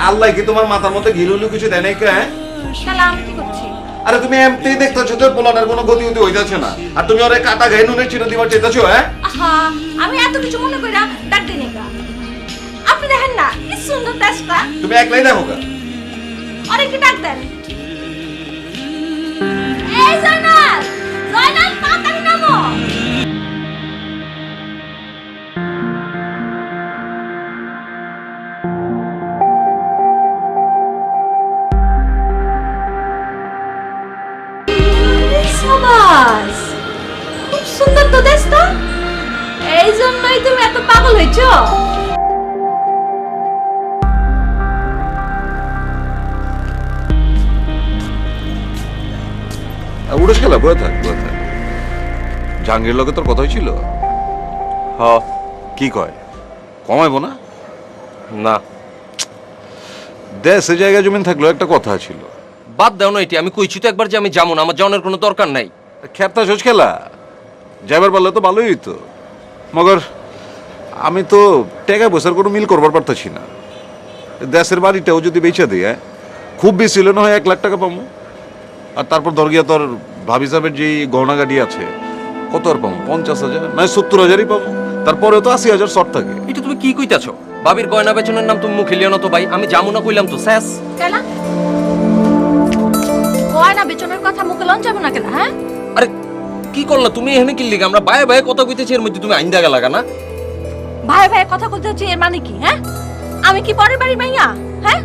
আল্লাহ কি তোমার মাথার মধ্যে ঘিলুলু কিছু দেয় নাই কে, হ্যাঁ? আমি কি করছি? আরে তুমি এমনি দেখতেছো তোর পোলানের কোনো গতি গতি যাচ্ছে না। আর তুমি ওরে কাটা গায়ে নুনের চিনে দিবার চাইতেছো হ্যাঁ? আহা আমি এত কিছু মনে কইরা ডাক দেই না আপনি দেখেন না কি সুন্দর তেজটা তুমি একলাই দেখো গা। কি ডাক দেন? সাবাস। খুব সুন্দর তো দেশটা এই জন্যই তুমি এত পাগল হয়েছো। উড়ে গেল বয়ে থাক বয়ে থাক। জাহাঙ্গীর লগে তোর কথা হয়েছিল? হ। কি কয়? কমাইবো না? না। দেশে জায়গা জমিন থাকলেও একটা কথা ছিল। বাদ দাও না এটি আমি কইছি তো একবার যে আমি যাব না আমার যাওয়ার কোনো দরকার নাই। খেপতা সোচ খেলা। যাইবার পারলে তো ভালোই হইতো। মগর আমি তো টাকা পয়সার কোনো মিল করবার পারতেছি না। দেশের বাড়িটাও যদি বেচে দিই হ্যাঁ, খুব বেশি হলে না হয় এক লাখ টাকা পাবো আর তারপর ধর গিয়া তোর ভাবি সাহেবের যে গহনা গাড়ি আছে কত আর পাবো পঞ্চাশ হাজার? নয় সত্তর হাজারই পাবো তারপরে তো আশি হাজার শর্ট থাকে। এটা তুমি কি কইতাছো? বাবির গয়না বেচনের নাম তুমি মুখে লিও না তো ভাই আমি যাব না কইলাম তো স্যাস লন যাবে না কেন হ্যাঁ? আরে কি করলা তুমি এখানে কি লিগা? আমরা বায়ে বায়ে কথা কইতেছি এর মধ্যে তুমি আইন দাগা লাগা না ভাই ভাই কথা হচ্ছে এর মানে কি হ্যাঁ? আমি কি পরের বাড়ি মাইয়া হ্যাঁ?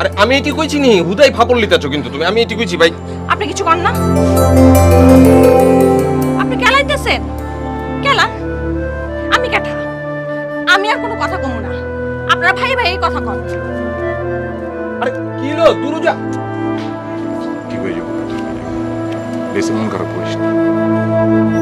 আরে আমি এটি কইছি নি হুদাই ফাপড় লিতাছো কিন্তু তুমি আমি এটি কইছি ভাই। আপনি কিছু কর না। আপনি কেলাইতেছেন কেলান আমি কেঠা? আমি আর কোনো কথা কমু না। আপনারা ভাই ভাই এই কথা কন। আরে কি লো দূর যা। ঠিক হয়ে যাব